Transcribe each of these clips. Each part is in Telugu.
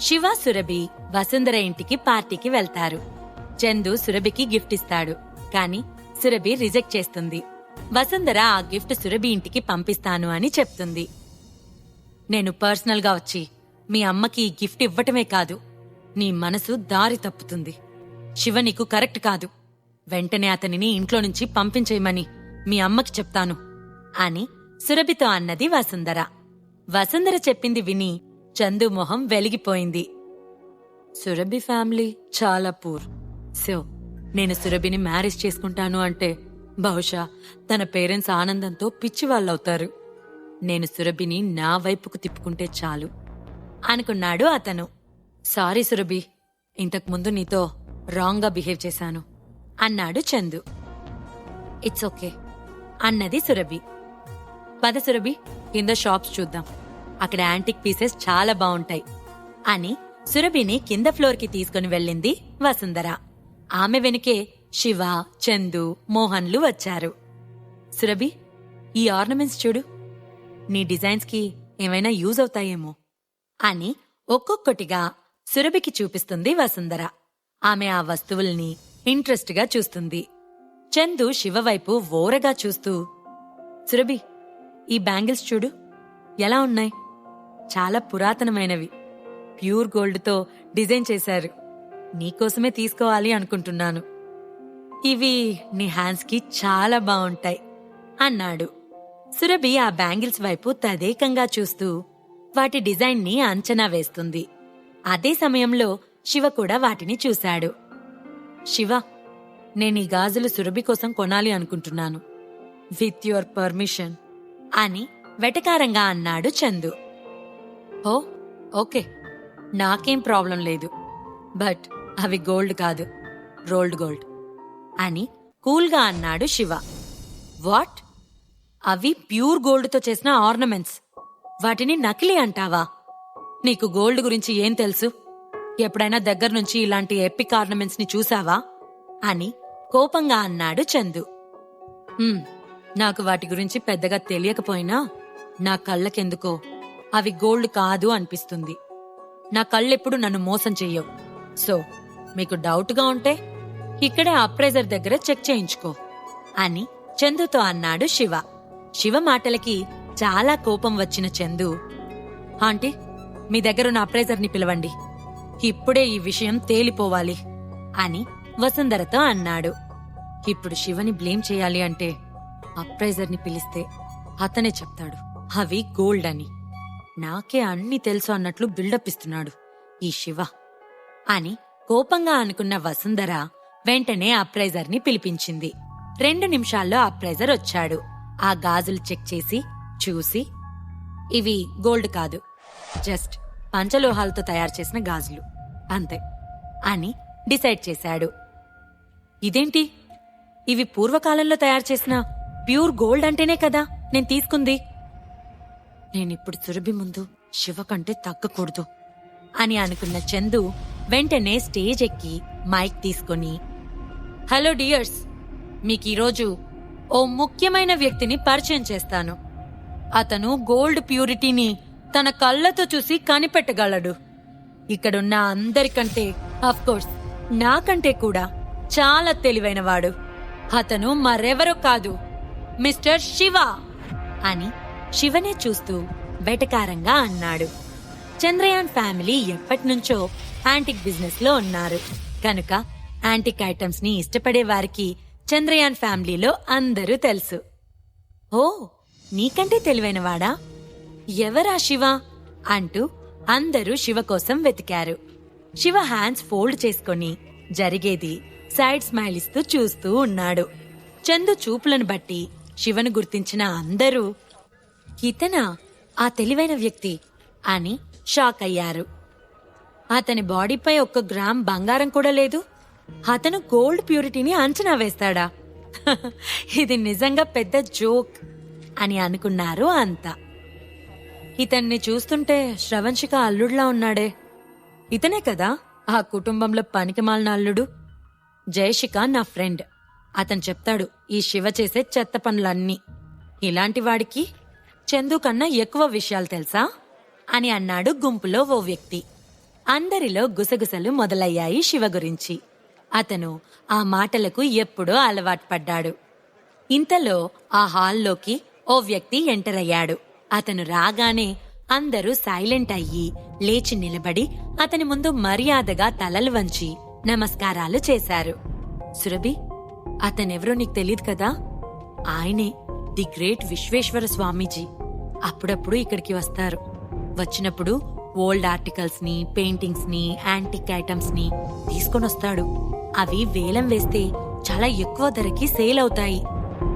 శివ సురభి వసుంధర ఇంటికి పార్టీకి వెళ్తారు. చందు సురభికి గిఫ్ట్ ఇస్తాడు. కాని సురభి రిజెక్ట్ చేస్తుంది. వసుంధర ఆ గిఫ్ట్ సురభి ఇంటికి పంపిస్తాను అని చెప్తుంది. నేను పర్సనల్గా వచ్చి మీ అమ్మకి ఈ గిఫ్ట్ ఇవ్వటమే కాదు నీ మనసు దారి తప్పుతుంది. శివ నీకు కరెక్ట్ కాదు. వెంటనే అతనిని ఇంట్లో నుంచి పంపించేయమని మీ అమ్మకి చెప్తాను అని సురభితో అన్నది వసుంధర. వసుంధర చెప్పింది విని చందు మొహం వెలిగిపోయింది. సురభి ఫ్యామిలీ చాలా పూర్ సో నేను సురభిని మ్యారేజ్ చేసుకుంటాను అంటే బహుశా తన పేరెంట్స్ ఆనందంతో పిచ్చి వాళ్ళవుతారు నేను సురభిని నా వైపుకు తిప్పుకుంటే చాలు. అనుకున్నాడు అతను. సారీ సురభి ఇంతకుముందు నీతో రాంగ్గా బిహేవ్ చేశాను అన్నాడు చందు. ఇట్స్ ఓకే అన్నది సురభి. పద సురభి కింద షాప్స్ చూద్దాం. అక్కడ యాంటిక్ పీసెస్ చాలా బావుంటాయి. అని సురభిని కింద ఫ్లోర్కి తీసుకుని వెళ్ళింది వసుంధర. ఆమె వెనుకే శివ చందు మోహన్లు వచ్చారు. సురభి ఈ ఆర్నమెంట్స్ చూడు. నీ డిజైన్స్కి ఏమైనా యూజ్ అవుతాయేమో. అని ఒక్కొక్కటిగా సురభికి చూపిస్తుంది వసుంధర. ఆమె ఆ వస్తువుల్ని ఇంట్రెస్ట్గా చూస్తుంది. చందు శివ వైపు ఓరగా చూస్తూ సురభి ఈ బ్యాంగిల్స్ చూడు. ఎలా ఉన్నాయి? చాలా పురాతనమైనవి. ప్యూర్ గోల్డ్తో డిజైన్ చేశారు. నీకోసమే తీసుకోవాలి అనుకుంటున్నాను. ఇవి నీ హ్యాండ్స్కి చాలా బాగుంటాయి అన్నాడు. సురభి ఆ బ్యాంగిల్స్ వైపు తదేకంగా చూస్తూ వాటి డిజైన్ని అంచనా వేస్తుంది. అదే సమయంలో శివ కూడా వాటిని చూశాడు. శివ నేను ఈ గాజులు సురభి కోసం కొనాలి అనుకుంటున్నాను. విత్ యువర్ పర్మిషన్ అని వెటకారంగా అన్నాడు చందు. ఓ ఓకే. నాకేం ప్రాబ్లం లేదు. బట్ అవి గోల్డ్ కాదు. Rolled gold. అని కూల్గా అన్నాడు శివ. వాట్? అవి ప్యూర్ గోల్డ్తో చేసిన ఆర్నమెంట్స్. వాటిని నకిలీ అంటావా? నీకు గోల్డ్ గురించి ఏం తెలుసు? ఎప్పుడైనా దగ్గర నుంచి ఇలాంటి ఎపిక్ ఆర్నమెంట్స్ని చూసావా? అని కోపంగా అన్నాడు చందు. నాకు వాటి గురించి పెద్దగా తెలియకపోయినా నా కళ్ళకెందుకో అవి గోల్డ్ కాదు అనిపిస్తుంది. నా కళ్ళెప్పుడు నన్ను మోసం చెయ్యవు. సో మీకు డౌట్గా ఉంటే ఇక్కడే అప్రైజర్ దగ్గర చెక్ చేయించుకో అని చందుతో అన్నాడు శివ. శివ మాటలకి చాలా కోపం వచ్చిన చందు ఆంటీ మీ దగ్గరున్న అప్రైజర్ని పిలవండి. ఇప్పుడే ఈ విషయం తేలిపోవాలి అని వసుంధరతో అన్నాడు. ఇప్పుడు శివని బ్లేమ్ చేయాలి అంటే అప్రైజర్ని పిలిస్తే అతనే చెప్తాడు అవి గోల్డ్ అని. నాకే అన్ని తెలుసు అన్నట్లు బిల్డప్ ఇస్తున్నాడు. ఈ శివ. అని కోపంగా అనుకున్న వసుంధర వెంటనే అప్రైజర్ని పిలిపించింది. రెండు నిమిషాల్లో అప్రైజర్ వచ్చాడు. ఆ గాజులు చెక్ చేసి చూసి ఇవి గోల్డ్ కాదు. జస్ట్ పంచలోహాలతో తయారు చేసిన గాజులు. అంతే. అని డిసైడ్ చేశాడు. ఇదేంటి? ఇవి పూర్వకాలంలో తయారు చేసిన ప్యూర్ గోల్డ్ అంటేనే కదా నేను తీసుకుంది. నేనిప్పుడు సురభి ముందు శివ కంటే తగ్గకూడదు అని అనుకున్న చందు వెంటనే స్టేజ్ ఎక్కి మైక్ తీసుకొని హలో డియర్స్ మీకు ఈరోజు ఓ ముఖ్యమైన వ్యక్తిని పరిచయం చేస్తాను. అతను గోల్డ్ ప్యూరిటీని తన కళ్ళతో చూసి కనిపెట్టగలడు. ఇక్కడున్న అందరికంటే కోర్స్ నాకంటే కూడా చాలా తెలివైనవాడు. అతను మరెవరో కాదు మిస్టర్ శివ అని శివనే చూస్తూ వెటకారంగా అన్నాడు. చంద్రయాన్ ఫ్యామిలీ ఎప్పటినుంచో యాంటిక్ బిజినెస్లో ఉన్నారు. కనుక యాంటిక్ ఐటమ్స్ని ఇష్టపడే వారికి చంద్రయాన్ ఫ్యామిలీలో అందరూ తెలుసు. ఓ నీకంటే తెలివైనవాడా? ఎవరా శివ? అంటూ అందరూ శివ కోసం వెతికారు. శివ హ్యాండ్స్ ఫోల్డ్ చేసుకొని జరిగేది సైడ్ స్మైల్ ఇస్తూ చూస్తూ ఉన్నాడు. చందు చూపులను బట్టి శివను గుర్తించిన అందరూ ఇతనా ఆ తెలివైన వ్యక్తి అని షాక్ అయ్యారు. అతని బాడీపై ఒక్క గ్రామ్ బంగారం కూడా లేదు. అతను గోల్డ్ ప్యూరిటీని అంచనా వేస్తాడా? ఇది నిజంగా పెద్ద జోక్ అని అనుకున్నారు అంతా. ఇతన్ని చూస్తుంటే శ్రవంశిక అల్లుడులా ఉన్నాడే. ఇతనే కదా ఆ కుటుంబంలో పనికిమాలిన అల్లుడు. జయశిక నా ఫ్రెండ్. అతను చెప్తాడు ఈ శివ చేసే చెత్త పనులన్నీ. ఇలాంటి వాడికి చందు కన్నా ఎక్కువ విషయాలు తెలుసా? అని అన్నాడు గుంపులో ఓ వ్యక్తి. అందరిలో గుసగుసలు మొదలయ్యాయి శివ గురించి. అతను ఆ మాటలకు ఎప్పుడో అలవాటు పడ్డాడు. ఇంతలో ఆ హాల్లోకి ఓ వ్యక్తి ఎంటర్ అయ్యాడు. అతను రాగానే అందరూ సైలెంట్ అయ్యి లేచి నిలబడి అతని ముందు మర్యాదగా తలలు వంచి నమస్కారాలు చేశారు. సురభి అతనెవరో నీకు తెలియదు కదా? ఆయనే ది గ్రేట్ విశ్వేశ్వర స్వామీజీ. అప్పుడప్పుడు ఇక్కడికి వస్తారు. వచ్చినప్పుడు ఓల్డ్ ఆర్టికల్స్ని పెయింటింగ్స్ని యాంటిక్ ఐటమ్స్ని తీసుకొని వస్తాడు. అవి వేలం వేస్తే చాలా ఎక్కువ ధరకి సేల్ అవుతాయి.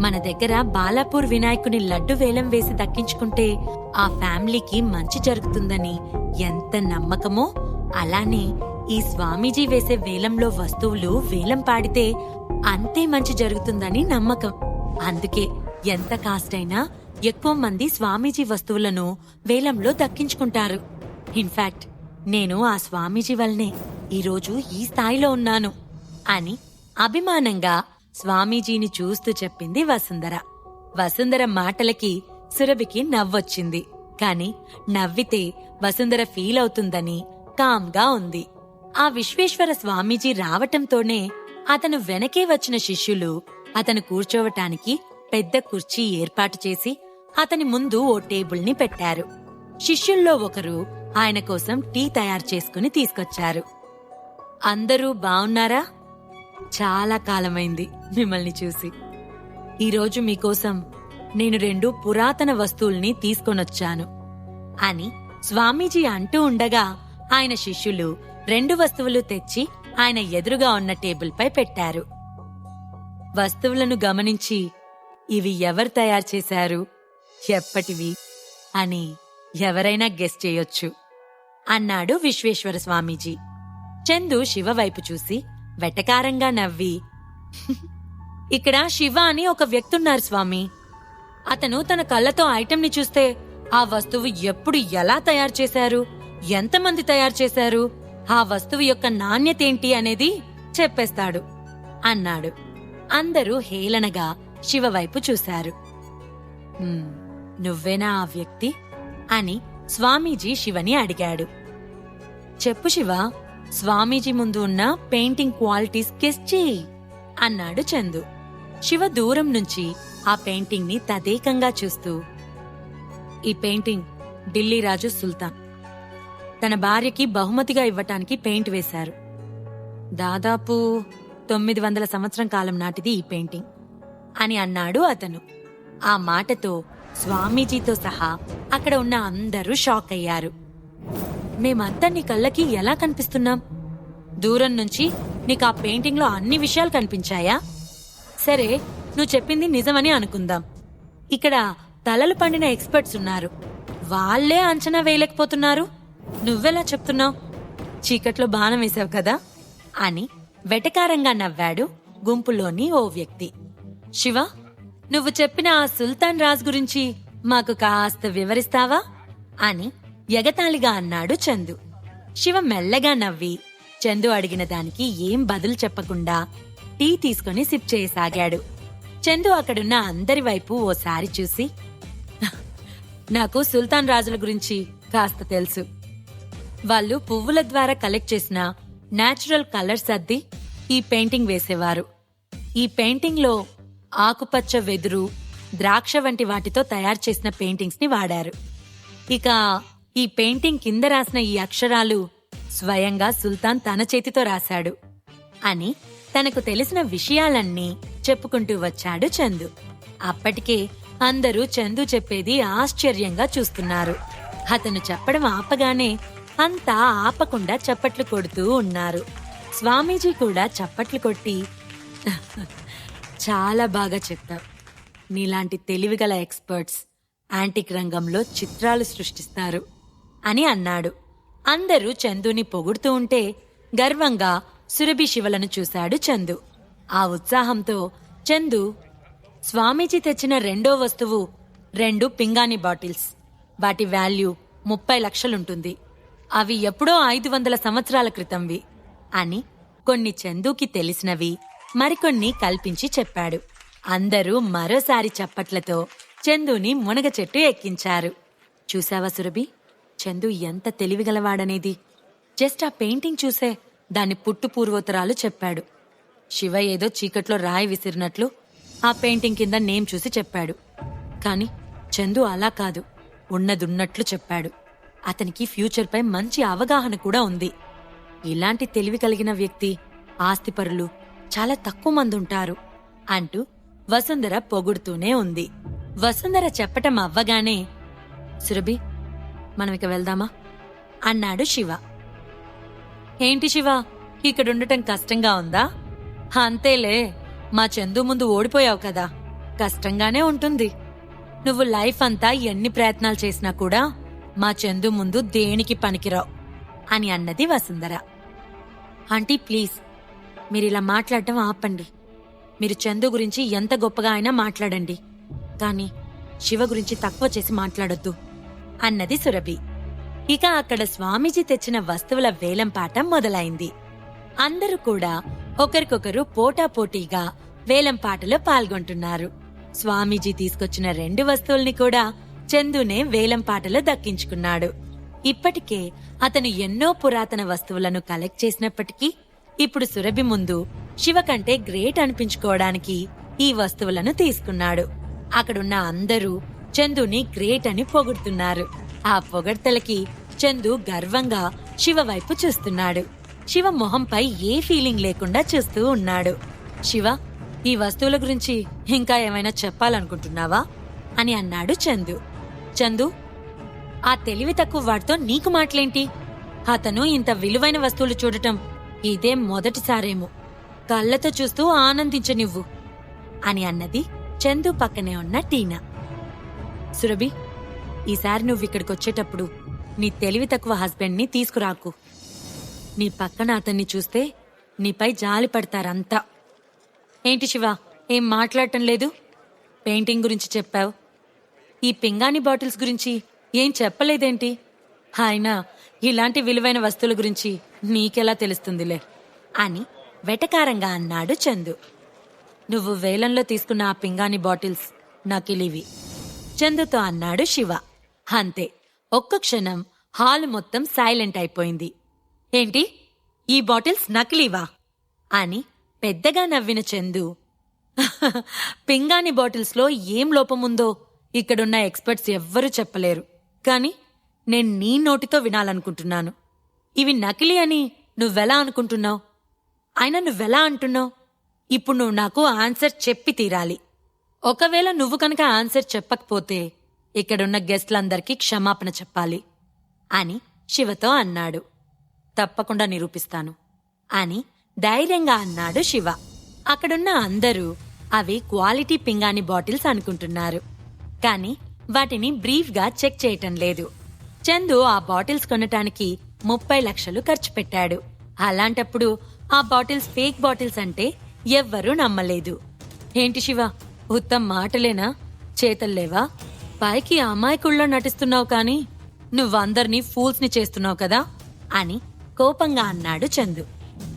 మన దగ్గర బాలాపూర్ వినాయకుని లడ్డు వేలం వేసి దక్కించుకుంటే ఆ ఫ్యామిలీకి మంచి జరుగుతుందని ఎంత నమ్మకమో! అలానే ఈ స్వామీజీ వేసే వేలంలో వస్తువులు వేలం పాడితే అంతే మంచి జరుగుతుందని నమ్మకం. అందుకే ఎంత కాస్ట్ అయినా ఎక్కువ మంది స్వామీజీ వస్తువులను వేలంలో దక్కించుకుంటారు. ఇన్ఫాక్ట్ నేను ఆ స్వామీజీ వల్లనే ఈరోజు ఈ స్థాయిలో ఉన్నాను అని అభిమానంగా స్వామీజీని చూస్తూ చెప్పింది వసుంధర. వసుంధర మాటలకి సురభికి నవ్వొచ్చింది. కాని నవ్వితే వసుంధర ఫీల్ అవుతుందని కామ్గా ఉంది. ఆ విశ్వేశ్వర స్వామీజీ రావటంతోనే అతను వెనకే వచ్చిన శిష్యులు అతను కూర్చోవటానికి పెద్ద కుర్చీ ఏర్పాటు చేసి అతని ముందు ఓ టేబుల్ని పెట్టారు. శిష్యుల్లో ఒకరు ఆయన కోసం టీ తయారు చేసుకుని తీసుకొచ్చారు. అందరూ బావున్నారా? చాలా కాలమైంది మిమ్మల్ని చూసి. ఈరోజు మీకోసం నేను రెండు పురాతన వస్తువుల్ని తీసుకొనొచ్చాను అని స్వామీజీ అంటూ ఉండగా ఆయన శిష్యులు రెండు వస్తువులు తెచ్చి ఆయన ఎదురుగా ఉన్న టేబుల్పై పెట్టారు. వస్తువులను గమనించి ఇవి ఎవరు తయారు చేశారు? ఎప్పటివి అని ఎవరైనా గెస్ట్ చేయొచ్చు. అన్నాడు విశ్వేశ్వర స్వామీజీ. చందు శివ వైపు చూసి వెటకారంగా నవ్వి ఇక్కడ శివ అని ఒక వ్యక్తున్నారు స్వామి. అతను తన కళ్ళతో ఐటెంని చూస్తే ఆ వస్తువు ఎప్పుడు ఎలా తయారు చేశారు ఎంతమంది తయారు చేశారు ఆ వస్తువు యొక్క నాణ్యత ఏంటి అనేది చెప్పేస్తాడు అన్నాడు. అందరూ హేళనగా శివ వైపు చూశారు. నువ్వేనా ఆ వ్యక్తి? అని స్వామీజీ శివని అడిగాడు. చెప్పు శివ స్వామీజీ ముందు ఉన్న పెయింటింగ్ క్వాలిటీస్ గెస్ చేయి అన్నాడు చందు. శివ దూరం నుంచి ఆ పెయింటింగ్ని తదేకంగా చూస్తూ ఈ పెయింటింగ్ ఢిల్లీ రాజు సుల్తాన్. తన భార్యకి బహుమతిగా ఇవ్వటానికి పెయింట్ వేశారు. దాదాపు తొమ్మిది వందల సంవత్సరం కాలం నాటిది ఈ పెయింటింగ్ అని అన్నాడు అతను. ఆ మాటతో స్వామీజీతో సహా అక్కడ ఉన్న అందరూ షాక్ అయ్యారు. మేమంతా నీ కళ్ళకి ఎలా కనిపిస్తున్నాం? దూరం నుంచి నీకు ఆ పెయింటింగ్లో అన్ని విషయాలు కనిపించాయా? సరే నువ్వు చెప్పింది నిజమని అనుకుందాం. ఇక్కడ తలలు పండిన ఎక్స్పర్ట్స్ ఉన్నారు. వాళ్ళే అంచనా వేయలేకపోతున్నారు. నువ్వెలా చెప్తున్నావు? చీకట్లో బాణం వేశావు కదా? అని వెటకారంగా నవ్వాడు గుంపులోని ఓ వ్యక్తి. శివ నువ్వు చెప్పిన ఆ సుల్తాన్ రాజ్ గురించి మాకు కాస్త వివరిస్తావా? అని ఎగతాళిగా అన్నాడు చందు. శివ మెల్లగా నవ్వి చందు అడిగిన దానికి ఏం బదులు చెప్పకుండా టీ తీసుకుని సిప్ చేయసాగాడు. చందు అక్కడున్న అందరి వైపు ఓసారి చూసి నాకు సుల్తాన్ రాజుల గురించి కాస్త తెలుసు. వాళ్ళు పువ్వుల ద్వారా కలెక్ట్ చేసిన నేచురల్ కలర్స్ అద్ది ఈ పెయింటింగ్ వేసేవారు. ఈ పెయింటింగ్లో ఆకుపచ్చ వెదురు ద్రాక్ష వంటి వాటితో తయారు చేసిన పెయింటింగ్స్ని వాడారు. ఇక ఈ పెయింటింగ్ కింద రాసిన ఈ అక్షరాలు స్వయంగా సుల్తాన్ తన చేతితో రాశాడు అని తనకు తెలిసిన విషయాలన్నీ చెప్పుకుంటూ వచ్చాడు చందు. అప్పటికే అందరూ చందు చెప్పేది ఆశ్చర్యంగా చూస్తున్నారు. అతను చెప్పడం ఆపగానే అంతా ఆపకుండా చప్పట్లు కొడుతూ ఉన్నారు. స్వామీజీ కూడా చప్పట్లు కొట్టి చాలా బాగా చెప్తావు నీలాంటి తెలివిగల ఎక్స్పర్ట్స్ యాంటిక్ రంగంలో చిత్రాలు సృష్టిస్తారు అని అన్నాడు. అందరూ చందుని పొగుడుతూ ఉంటే గర్వంగా సురభి శివలను చూశాడు చందు. ఆ ఉత్సాహంతో చందు స్వామీజీ తెచ్చిన రెండో వస్తువు రెండు పింగాణి బాటిల్స్. వాటి వాల్యూ ముప్పై లక్షలుంటుంది. అవి ఎప్పుడో ఐదు వందల సంవత్సరాల క్రితంవి అని కొన్ని చందుకి తెలిసినవి మరికొన్ని కల్పించి చెప్పాడు. అందరూ మరోసారి చప్పట్లతో చందుని మునగ చెట్టు ఎక్కించారు. చూశావా సురభి? చందు ఎంత తెలివిగలవాడనేది. జస్ట్ ఆ పెయింటింగ్ చూసే దాని పుట్టు పూర్వోత్తరాలు చెప్పాడు. శివ ఏదో చీకట్లో రాయి విసిరినట్లు ఆ పెయింటింగ్ కింద నేమ్ చూసి చెప్పాడు. కాని చందు అలా కాదు ఉన్నదున్నట్లు చెప్పాడు. అతనికి ఫ్యూచర్పై మంచి అవగాహన కూడా ఉంది. ఇలాంటి తెలివి కలిగిన వ్యక్తి ఆస్తిపరులు చాలా తక్కువ మంది ఉంటారు అంటూ వసుంధర పొగుడుతూనే ఉంది. వసుంధర చెప్పటం అవ్వగానే సురభి మనం ఇక వెళ్దామా? అన్నాడు శివ. ఏంటి శివ ఇక్కడుండటం కష్టంగా ఉందా? అంతేలే మా చందు ముందు ఓడిపోయావు కదా కష్టంగానే ఉంటుంది. నువ్వు లైఫ్ అంతా ఎన్ని ప్రయత్నాలు చేసినా కూడా మా చందు ముందు దేనికి పనికిరావు? అని అన్నది వసుంధర. ఆంటీ ప్లీజ్ మీరు ఇలా మాట్లాడటం ఆపండి. మీరు చందు గురించి ఎంత గొప్పగా అయినా మాట్లాడండి. కానీ శివ గురించి తక్కువ చేసి మాట్లాడొద్దు. అన్నది సురభి. ఇక అక్కడ స్వామీజీ తెచ్చిన వస్తువుల వేలంపాట మొదలైంది. అందరూ కూడా ఒకరికొకరు పోటాపోటీగా వేలంపాటలో పాల్గొంటున్నారు. స్వామీజీ తీసుకొచ్చిన రెండు వస్తువుల్ని కూడా చందునే వేలంపాటలో దక్కించుకున్నాడు. ఇప్పటికే అతను ఎన్నో పురాతన వస్తువులను కలెక్ట్ చేసినప్పటికీ ఇప్పుడు సురభి ముందు శివ కంటే గ్రేట్ అనిపించుకోవడానికి ఈ వస్తువులను తీసుకున్నాడు. అక్కడున్న అందరూ చందుని గ్రేట్ అని పొగుడుతున్నారు. ఆ పొగడ్తలకి చందు గర్వంగా శివ వైపు చూస్తున్నాడు. శివ మొహంపై ఏ ఫీలింగ్ లేకుండా చూస్తూ ఉన్నాడు. శివ ఈ వస్తువుల గురించి ఇంకా ఏమైనా చెప్పాలనుకుంటున్నావా? అని అన్నాడు చందు. చందు ఆ తెలివి తక్కువ వాడితో నీకు మాటలేంటి? అతను ఇంత విలువైన వస్తువులు చూడటం ఇదే మొదటిసారేమో. కళ్ళతో చూస్తూ ఆనందించనివ్వు అని అన్నది చందు పక్కనే ఉన్న టీనా. సురభి ఈసారి నువ్వు ఇక్కడికి వచ్చేటప్పుడు నీ తెలివి తక్కువ హస్బెండ్ని తీసుకురాకు. నీ పక్కన అతన్ని చూస్తే నీపై జాలి పడతారంతా. ఏంటి శివ ఏం మాట్లాడటం లేదు? పెయింటింగ్ గురించి చెప్పావు. ఈ పింగాణి బాటిల్స్ గురించి ఏం చెప్పలేదేంటి? అయినా ఇలాంటి విలువైన వస్తువుల గురించి నీకెలా తెలుస్తుందిలే? అని వెటకారంగా అన్నాడు చందు. నువ్వు వేలంలో తీసుకున్న ఆ పింగాణి బాటిల్స్ నకిలివి చందుతో అన్నాడు శివ. అంతే ఒక్క క్షణం హాల్ మొత్తం సైలెంట్ అయిపోయింది. ఏంటి? ఈ బాటిల్స్ నకిలీవా? అని పెద్దగా నవ్విన చందు. పింగాణి బాటిల్స్లో ఏం లోపముందో ఇక్కడున్న ఎక్స్పర్ట్స్ ఎవ్వరూ చెప్పలేరు. కానీ నేను నీ నోటితో వినాలనుకుంటున్నాను. ఇవి నకిలీ అని నువ్వెలా అనుకుంటున్నావు? అయినా నువ్వెలా అంటున్నావు? ఇప్పుడు నువ్వు నాకు ఆన్సర్ చెప్పి తీరాలి. ఒకవేళ నువ్వు కనుక ఆన్సర్ చెప్పకపోతే ఇక్కడున్న గెస్ట్లందరికీ క్షమాపణ చెప్పాలి అని శివతో అన్నాడు. తప్పకుండా నిరూపిస్తాను అని ధైర్యంగా అన్నాడు శివ. అక్కడున్న అందరూ అవి క్వాలిటీ పింగాణి బాటిల్స్ అనుకుంటున్నారు. కాని వాటిని బ్రీఫ్గా చెక్ చేయటం లేదు. చందు ఆ బాటిల్స్ కొనటానికి ముప్పై లక్షలు ఖర్చు పెట్టాడు. అలాంటప్పుడు ఆ బాటిల్స్ ఫేక్ బాటిల్స్ అంటే ఎవ్వరూ నమ్మలేదు. ఏంటి శివ ఉత్తమ్ మాటలేనా? చేతల్లేవా? పైకి అమాయకుల్లో నటిస్తున్నావు కానీ నువ్వందర్నీ ఫూల్స్ని చేస్తున్నావు కదా? అని కోపంగా అన్నాడు చందు.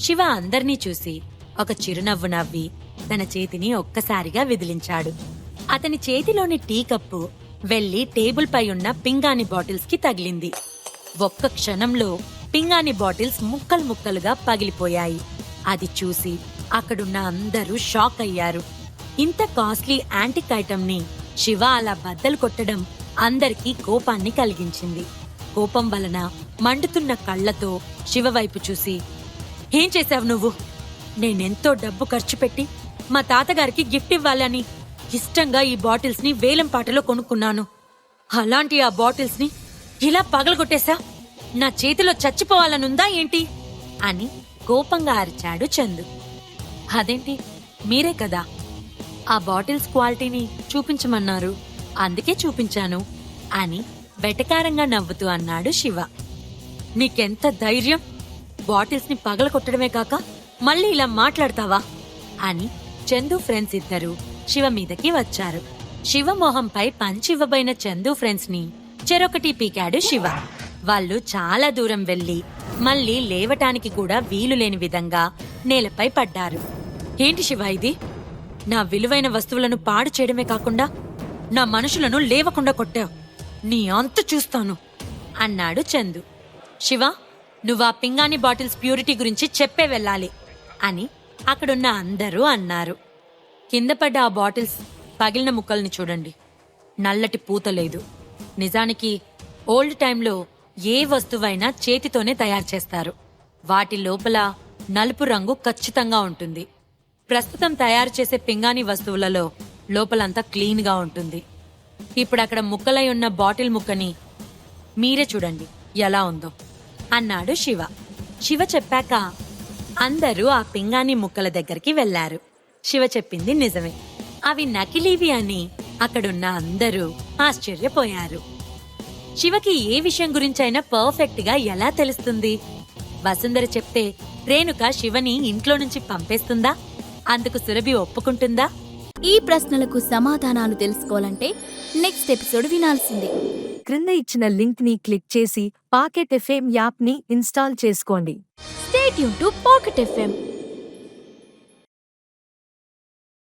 శివ అందర్నీ చూసి ఒక చిరునవ్వు నవ్వి తన చేతిని ఒక్కసారిగా విదిలించాడు. అతని చేతిలోని టీ కప్పు వెళ్ళి టేబుల్ పై ఉన్న పింగాణి బాటిల్స్కి తగిలింది. ఒక్క క్షణంలో పింగాణి బాటిల్స్ ముక్కలు ముక్కలుగా పగిలిపోయాయి. అది చూసి అక్కడున్న అందరూ షాక్ అయ్యారు. ఇంత కాస్ట్లీ యాంటిక్ ఐటమ్ని శివ అలా బద్దలు కొట్టడం అందరికీ కోపాన్ని కలిగించింది. కోపం వలన మండుతున్న కళ్ళతో శివ వైపు చూసి ఏం చేశావు నువ్వు? నేనెంతో డబ్బు ఖర్చు పెట్టి మా తాతగారికి గిఫ్ట్ ఇవ్వాలని ఇష్టంగా ఈ బాటిల్స్ని వేలం పాటలో కొనుక్కున్నాను. అలాంటి ఆ బాటిల్స్ని ఇలా పగలగొట్టేశా? నా చేతిలో చచ్చిపోవాలనుందా ఏంటి? అని కోపంగా అరిచాడు చందు. అదేంటి? మీరే కదా. ఆ బాటిల్స్ క్వాలిటీని చూపించమన్నారు. అందుకే చూపించాను అని వెటకారంగా నవ్వుతూ అన్నాడు శివ. నీకెంత ధైర్యం? బాటిల్స్ని పగలగొట్టడమే కాక మళ్ళీ ఇలా మాట్లాడతావా? అని చందు ఫ్రెండ్స్ ఇద్దరు శివ మీదకి వచ్చారు. శివ మొహంపై పంచివ్వబోయిన చందు ఫ్రెండ్స్ని చెరొకటి పీకాడు శివ. వాళ్ళు చాలా దూరం వెళ్ళి మళ్ళీ లేవటానికి కూడా వీలు లేని విధంగా నేలపై పడ్డారు. ఏంటి శివ ఇది? నా విలువైన వస్తువులను పాడు చేయడమే కాకుండా నా మనుషులను లేవకుండా కొట్టావు. నీ అంత చూస్తాను అన్నాడు చందు. శివ నువ్వు ఆ పింగాణి బాటిల్స్ ప్యూరిటీ గురించి చెప్పే వెళ్ళాలి అని అక్కడున్న అందరూ అన్నారు. కింద పడ్డ ఆ బాటిల్స్ పగిలిన ముక్కల్ని చూడండి. నల్లటి పూత లేదు. నిజానికి ఓల్డ్ టైంలో ఏ వస్తువైనా చేతితోనే తయారు చేస్తారు. వాటి లోపల నలుపు రంగు ఖచ్చితంగా ఉంటుంది. ప్రస్తుతం తయారు చేసే పింగాణి వస్తువులలో లోపలంతా క్లీన్గా ఉంటుంది. ఇప్పుడు అక్కడ ముక్కలై ఉన్న బాటిల్ ముక్కని మీరే చూడండి ఎలా ఉందో. అన్నాడు శివ. శివ చెప్పాక అందరూ ఆ పింగాణి ముక్కల దగ్గరికి వెళ్ళారు శివ చెప్పింది నిజమే. అవి నకిలీవి అని అక్కడున్న అందరూ ఆశ్చర్యపోయారు. శివకి ఏ విషయం గురించైనా పర్ఫెక్ట్గా ఎలా తెలుస్తుంది? వసుంధర చెప్తే రేణుక శివని ఇంట్లో నుంచి పంపేస్తుందా? అందుకు సురభి ఒప్పుకుంటుందా? ఈ ప్రశ్నలకు సమాధానాలు తెలుసుకోవాలంటే నెక్స్ట్ ఎపిసోడ్ వినాల్సిందే. క్రింద ఇచ్చిన లింక్ని క్లిక్ చేసి పాకెట్ ఎఫ్ఎం యాప్ని ఇన్స్టాల్ చేసుకోండి. స్టేట్ యూన్ టు పాకెట్ ఎఫ్ఎం